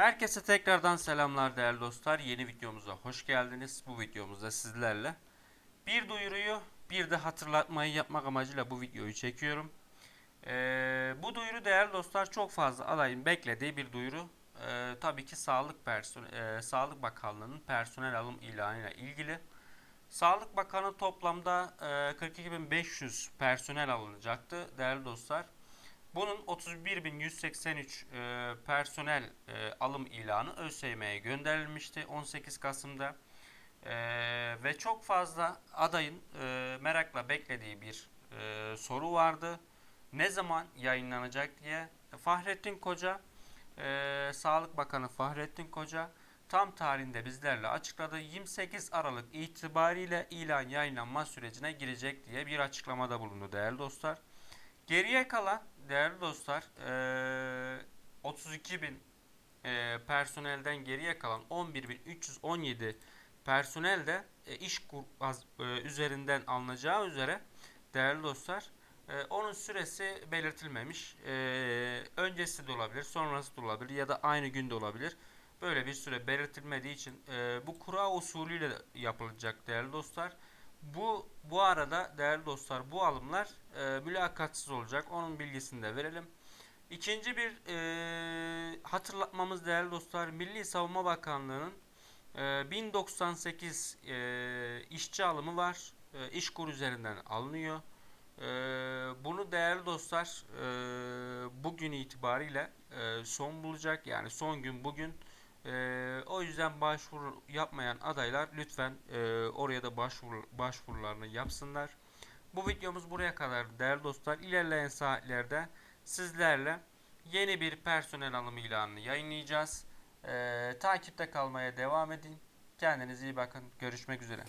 Herkese tekrardan selamlar değerli dostlar. Yeni videomuza hoş geldiniz. Bu videomuzda sizlerle bir duyuruyu bir de hatırlatmayı yapmak amacıyla bu videoyu çekiyorum. Ee, bu duyuru değerli dostlar çok fazla adayın beklediği bir duyuru. Ee, tabii ki Sağlık person e, Sağlık Bakanlığı'nın personel alım ilanıyla ilgili. Sağlık Bakanı toplamda e, 42.500 personel alınacaktı değerli dostlar. Bunun 31.183 e, personel e, alım ilanı ÖSYM'ye gönderilmişti 18 Kasım'da. E, ve çok fazla adayın e, merakla beklediği bir e, soru vardı. Ne zaman yayınlanacak diye. Fahrettin Koca, e, Sağlık Bakanı Fahrettin Koca tam tarihinde bizlerle açıkladı. 28 Aralık itibariyle ilan yayınlanma sürecine girecek diye bir açıklamada bulundu değerli dostlar. Geriye kalan değerli dostlar eee 32 bin personelden geriye kalan 11.317 personel de iş kur, üzerinden alınacağı üzere değerli dostlar onun süresi belirtilmemiş. Öncesi de olabilir, sonrası da olabilir ya da aynı günde olabilir. Böyle bir süre belirtilmediği için bu kura usulüyle yapılacak değerli dostlar. Bu bu arada değerli dostlar bu alımlar e, mülakatsız olacak. Onun bilgisini de verelim. İkinci bir e, hatırlatmamız değerli dostlar Milli Savunma Bakanlığı'nın e, 1098 e, işçi alımı var. E, İşkur üzerinden alınıyor. E, bunu değerli dostlar e, bugün itibariyle e, son bulacak. Yani son gün bugün. Ee, o yüzden başvuru yapmayan adaylar lütfen e, oraya da başvuru, başvurularını yapsınlar. Bu videomuz buraya kadar değerli dostlar. İlerleyen saatlerde sizlerle yeni bir personel alım ilanını yayınlayacağız. Ee, takipte kalmaya devam edin. Kendinize iyi bakın. Görüşmek üzere.